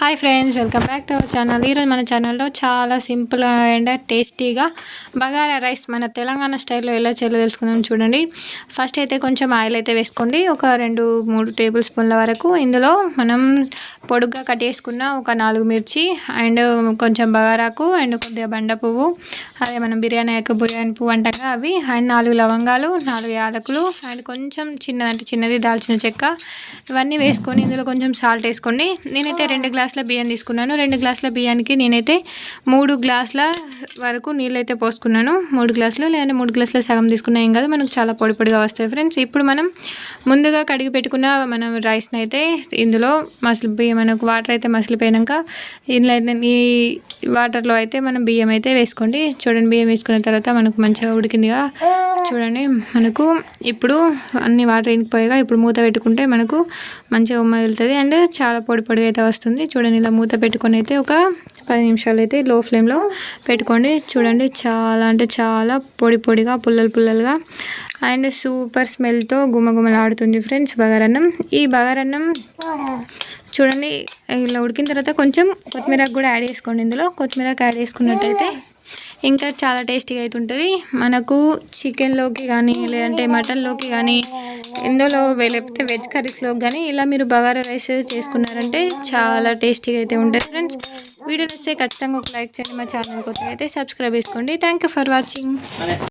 Hi friends welcome back to our channel ఈరోజు మన ఛానల్లో చాలా సింపుల్ అండ్ టేస్టీగా బగారా రైస్ మన తెలంగాణ స్టైల్లో ఎలా చేయాలో తెలుసుకుందాం చూడండి. ఫస్ట్ అయితే కొంచెం ఆయిల్ అయితే వేసుకోండి. ఒక రెండు మూడు టేబుల్ స్పూన్ల వరకు ఇందులో మనం పొడుగ్గా కట్ చేసుకున్న ఒక నాలుగు మిర్చి అండ్ కొంచెం బగారాకు అండ్ కొద్దిగా బండ పువ్వు. అదే మనం బిర్యానీ యొక్క బిర్యానీ పువ్వు అంటాగా అవి. అండ్ నాలుగు లవంగాలు నాలుగు యాలకులు అండ్ కొంచెం చిన్న అంటే చిన్నది దాల్చిన చెక్క. ఇవన్నీ వేసుకొని ఇందులో కొంచెం సాల్ట్ వేసుకోండి. నేనైతే రెండు గ్లాసుల బియ్యం తీసుకున్నాను. రెండు గ్లాసుల బియ్యానికి నేనైతే మూడు గ్లాసుల వరకు నీళ్ళు అయితే పోసుకున్నాను. మూడు గ్లాసులు లేదంటే మూడు గ్లాసుల సగం తీసుకున్నా ఏం కాదు. మనకు చాలా పొడి పొడిగా వస్తాయి ఫ్రెండ్స్. ఇప్పుడు మనం ముందుగా కడిగి పెట్టుకున్న మనం రైస్ని అయితే ఇందులో మసలు బియ్యం మనకు వాటర్ అయితే మసిలిపోయాక ఇందులో ఈ వాటర్లో అయితే మనం బియ్యం అయితే వేసుకోండి. చూడండి బియ్యం వేసుకున్న తర్వాత మనకు మంచిగా ఉడికిందిగా. చూడండి మనకు ఇప్పుడు అన్ని వాటర్ ఇంకిపోయాగా ఇప్పుడు మూత పెట్టుకుంటే మనకు మంచిగా ఉమ్మ వెళ్తుంది. అండ్ చాలా పొడి పొడిగా అయితే వస్తుంది. చూడండి ఇలా మూత పెట్టుకొని అయితే ఒక పది నిమిషాలు అయితే లో ఫ్లేమ్లో పెట్టుకోండి. చూడండి చాలా అంటే చాలా పొడి పొడిగా పుల్లలు పుల్లలుగా. అండ్ సూపర్ స్మెల్తో గుమగుమలాడుతుంది ఫ్రెండ్స్ బగారన్నం. ఈ బగారన్నం చూడండి ఇలా ఉడికిన తర్వాత కొంచెం కొత్తిమీర కూడా యాడ్ చేసుకోండి ఇందులో. కొత్తిమీర యాడ్ చేసుకున్నట్టయితే ఇంకా చాలా టేస్టీగా అయితే ఉంటుంది మనకు చికెన్లోకి కానీ లేదంటే మటన్లోకి కానీ ఇందులో లేకపోతే వెజ్ కర్రీస్లోకి కానీ ఇలా మీరు బగారా రైస్ చేసుకున్నారంటే చాలా టేస్టీగా అయితే ఉంటుంది ఫ్రెండ్స్. వీడియో నచ్చితే ఖచ్చితంగా ఒక లైక్ చేయండి. మా ఛానల్ కొత్త అయితే సబ్స్క్రైబ్ చేసుకోండి. Thank for watching.